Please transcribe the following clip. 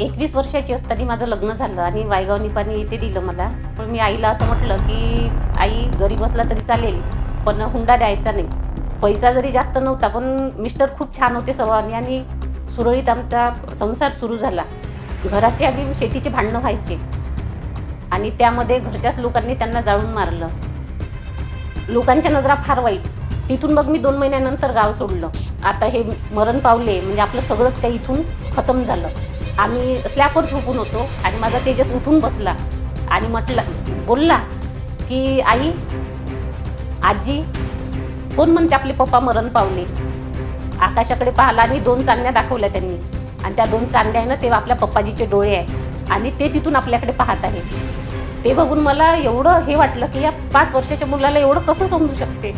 एकवीस वर्षाची असताना माझं लग्न झालं आणि वायगाव निपाणी इथे दिलं मला. पण मी आईला असं म्हटलं की आई गरीब असला तरी चालेल पण हुंडा द्यायचा नाही. पैसा जरी जास्त नव्हता पण मिस्टर खूप छान होते स्वभावाने आणि सुरळीत आमचा संसार सुरू झाला. घराचे आधी शेतीचे भांडणं व्हायचे आणि त्यामध्ये घरच्याच लोकांनी त्यांना जाळून मारलं. लोकांच्या नजरा फार वाईट. तिथून मग मी दोन महिन्यानंतर गाव सोडलं. आता हे मरण पावले म्हणजे आपलं सगळंच काही इथून खतम झालं. आम्ही स्लॅपवर झोपून होतो आणि माझा तेजस उठून बसला आणि म्हटलं बोलला की आई आजी कोण म्हणते आपले पप्पा मरण पावले? आकाशाकडे पाहिला आणि दोन चांदण्या दाखवल्या त्यांनी. आणि त्या दोन चांदण्या आहे ना तेव्हा आपल्या पप्पाजीचे डोळे आहे आणि ते तिथून आपल्याकडे पाहत आहे. ते बघून मला एवढं हे वाटलं की या पाच वर्षाच्या मुलाला एवढं कसं समजू शकते?